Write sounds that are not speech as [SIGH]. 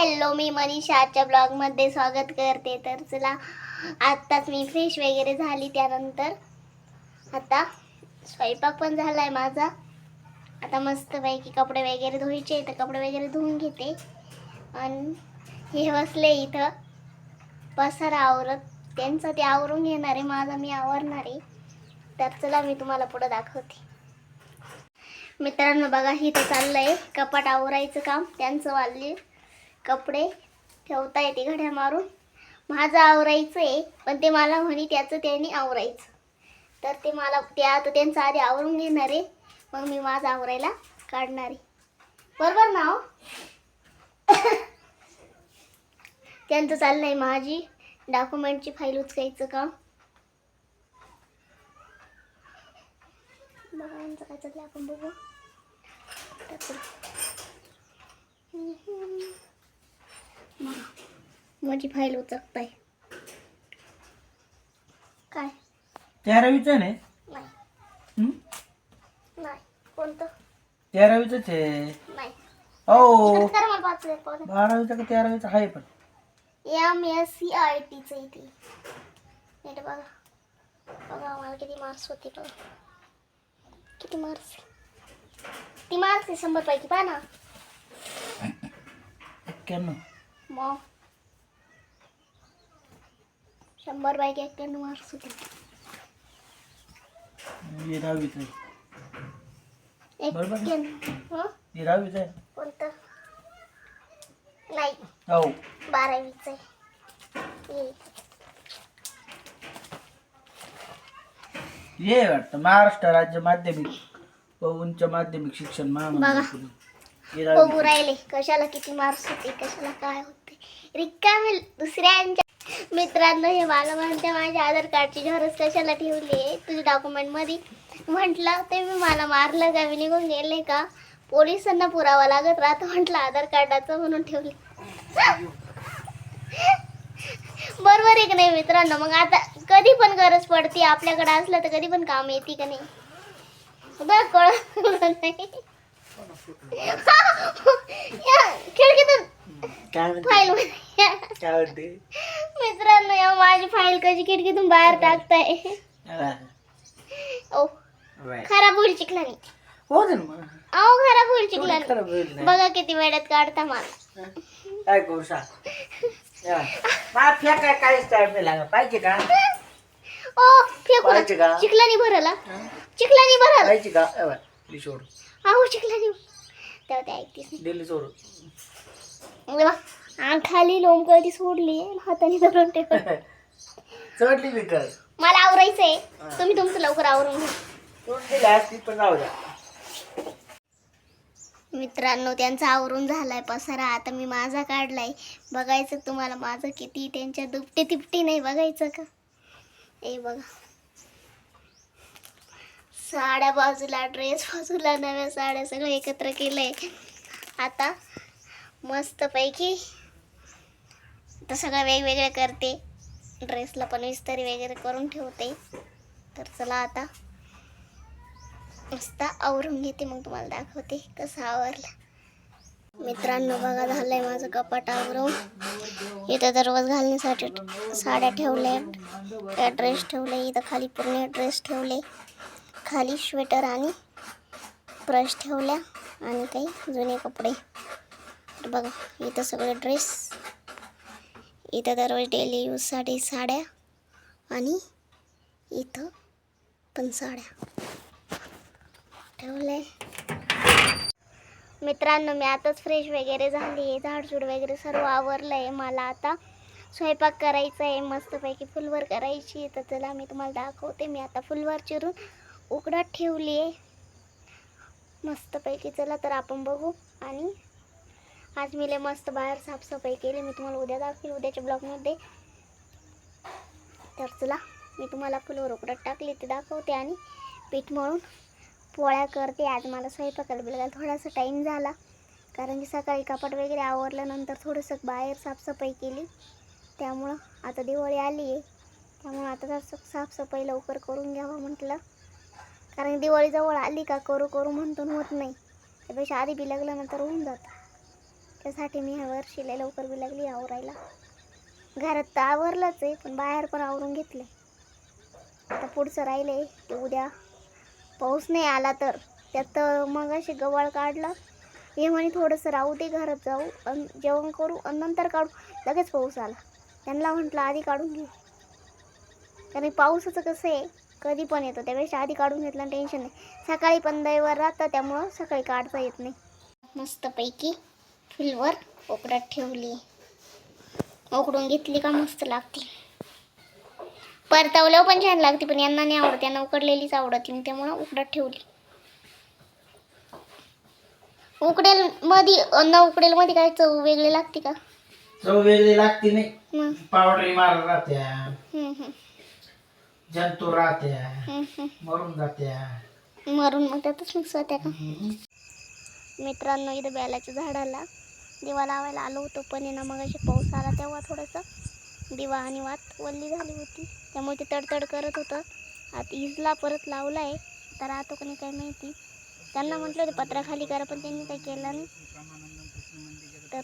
Hello मी मनीषा. आजच्या ब्लॉगमध्ये स्वागत करते. तर चला आत्ताच मी फ्रेश वगैरे झाली त्यानंतर. आता स्वयंपाक पण झाला आहे माझा. आता मस्तपैकी कपडे वगैरे धुवायचे तर कपडे वगैरे धुवून घेते. आणि हे बसले इथं. पसारा आवरत. त्यांचं ते आवरून घेणार आहे. माझा मी आवरणार आहे. तर चला मी तुम्हाला पुढं दाखवते. मित्रांनो बघा इथं चाललं आहे कपाट आवरायचं काम. त्यांचं वाढले कपडे ठेवता येते घड्या मारून. माझं आवरायचं आहे पण ते मला म्हणे त्याचं त्यांनी आवरायचं. तर ते मला ते आता त्यांचं आधी आवरून घेणार आहे मग मी माझं आवरायला काढणार आहे. बरोबर ना हो? [COUGHS] त्यांचं आहे माझी डॉक्युमेंटची फाईल उचकायचं काम. बघा यांचं काय चाललं आपण बघू. माझी फाईल उचकताय. काय? तेरावीचं नाही नाही हं? नाही. कोणतं? तेरावीचंच आहे. नाही. हो कर मला पाच बारावीचं का तेरावीचं आहे पण. एम एस सी आय टीचं इथे नीट बघा. बघा मला किती मार्क्स होते बघा. किती मार्क्स किती मार्क्स आहे शंभर पैकी पहा ना. एक्क्याण्णव. मग? शंभर पैकी एक्क्याण्णव मार्क्स होते. हे दहावीचं आहे. बरोबर. एक्क्याण्णव हं? हे दहावीचं आहे? कोणतं? नाही. हो. बारावीचं आहे. हे. हे वाटतं महाराष्ट्र राज्य माध्यमिक व उच्च माध्यमिक शिक्षण महामंडळ हे बघू दहावी राहिले कशाला किती मार्क्स होते कशाला काय होते. रिकामे दुसऱ्यांच्या मित्रांनो हे मला म्हणते माझ्या आधार कार्डची झेरॉक्स कशाला ठेवली आहे? तुझ्या डॉक्युमेंटमध्ये म्हटलं ते मी मला मारलं का? मी निघून गेले का? पोलिसांना पुरावा लागत राहतो म्हटलं आधार कार्डाचं म्हणून ठेवले. बरोबर आहे की नाही मित्रांनो? मग आता कधी पण गरज पडते आपल्याकडे असलं तर कधी पण काम येते का नाही? बघ कळ नाही. खिडकीतून काय म्हणते फाईल मध्ये काय म्हणते मित्रांनो या माझी फाईल कशी खिडकीतून बाहेर टाकताय? हा. ओ. खराब होईल चिखलानी. हो दे ना मग. अहो खराब होईल थोडी चिखलानी. खराब होईल ना. बघा किती वेळात काढता मला. काय करू सांग. या. मला फेकाय काहीच टाइम नाही लागत. पाहिजे का? ओ फेकू पाहिजे का? चिखलानी भरला चिखलानी भरला पाहिजे का? सोड. अहो चिखलानी तेव्हा ते ऐकतेस दिली सोड नाही बघा, आ, खाली लोंबकळती सोडली हाताने धरून ठेव [LAUGHS] चढली मला आवरायचंय. तुम्ही तुमचं लवकर आवरून घ्या. पण द्या. मित्रांनो त्यांचा आवरून झालाय पसारा. आता मी माझा काढलाय. बघायचं तुम्हाला माझं किती त्यांच्या दुपटे तिपटी नाही बघायचं का? ए बघा. साड्या बाजूला ड्रेस बाजूला नव्या साड्या सगळं एकत्र केलंय. आता मस्तपैकी तर सगळं वेगवेगळे करते. ड्रेसला पण विस्तारी वगैरे करून ठेवते. तर चला आता मस्त आवरून घेते मग तुम्हाला दाखवते कसं आवरलं. मित्रांनो बघा झालंय माझं कपाट आवरून. इथं दररोज घालण्यासाठी साड्या ठेवल्या ड्रेस ठेवले इथं खाली पूर्ण ड्रेस ठेवले. खाली स्वेटर आणि ब्रश ठेवल्या आणि काही जुने कपडे. तर बघा इथं सगळे ड्रेस इथं दररोज डेली यूजसाठी साड्या आणि इथं पण साड्या. ठेवले मित्रांनो मी आताच फ्रेश वगैरे झाली आहे. झाडझूड वगैरे सर्व आवरलं आहे मला आता. स्वयंपाक करायचा आहे मस्तपैकी फुलवर करायची आहे. तर चला मी तुम्हाला दाखवते. मी आता फुलवर चिरून उकडात ठेवली आहे. मस्तपैकी चला तर आपण बघू. आणि आज मी लय मस्त बाहेर साफसफाई केली. मी तुम्हाला उद्या दाखवेल उद्याच्या ब्लॉगमध्ये. तर चला मी तुम्हाला फुलवर उकडात टाकली ते दाखवते आणि पीठ मळून पोळ्या करते. आज मला स्वयंपाकाला बिलगायला थोडासा टाईम झाला. कारण की सकाळी कपाट वगैरे आवरल्यानंतर थोडंसं बाहेर साफसफाई केली. त्यामुळं आता दिवाळी आली आहे त्यामुळं आता जर साफसफाई लवकर करून घ्यावं म्हटलं. कारण दिवाळी जवळ आली का करू करू म्हणतो होत नाही. त्यापेक्षा आधी बिलगल्यानंतर होऊन जातं. त्यासाठी मी ह्या वर्षीला लवकर बी लागली आवरायला. घरात तर आवरलंच आहे पण बाहेर पण आवरून घेतले आता पुढचं राहिले ते उद्या पाऊस नाही आला तर. त्यात मग अशी गवाळ काढला. हे म्हणे थोडंसं राहू दे घरात जाऊ अन जेवण करू आणि नंतर काढू. लगेच पाऊस आला. त्यांना म्हटलं आधी काढून घेऊ कारण पावसाचं कसं आहे कधी पण येतो. त्यापेक्षा आधी काढून घेतलं टेन्शन नाही. सकाळी पण दैवर राहतं त्यामुळं सकाळी काढता येत नाही. मस्तपैकी फुलवर उकडात ठेवली. उकडून घेतली का मस्त लागते. परतावल्यावर पण छान लागते पण यांना नाही आवडत. यांना उकडलेलीच आवडते मी त्यामुळं उकडात ठेवली. उकडेल मध्ये न उकडेल मध्ये काय चव वेगळी लागते का? चव वेगळी लागते नाही. पावडरी मार राहत्या. हम्म, हम्म, जंतू राहत्या. मरून जात्या मरून मग त्यातच मिक्स होत्या का. मित्रांनो इथं बेलाच्या झाडाला दिवा लावायला आलो होतो पण ना मग अशी पाऊस आला तेव्हा थोडंसं दिवा आणि वात वल्ली झाली होती. त्यामुळे ते तडतड करत होतं. आता इजला परत लावला आहे तर राहतो का नाही काय माहिती. त्यांना म्हटलं होते पत्रा खाली करा पण त्यांनी काही केलं नाही. तर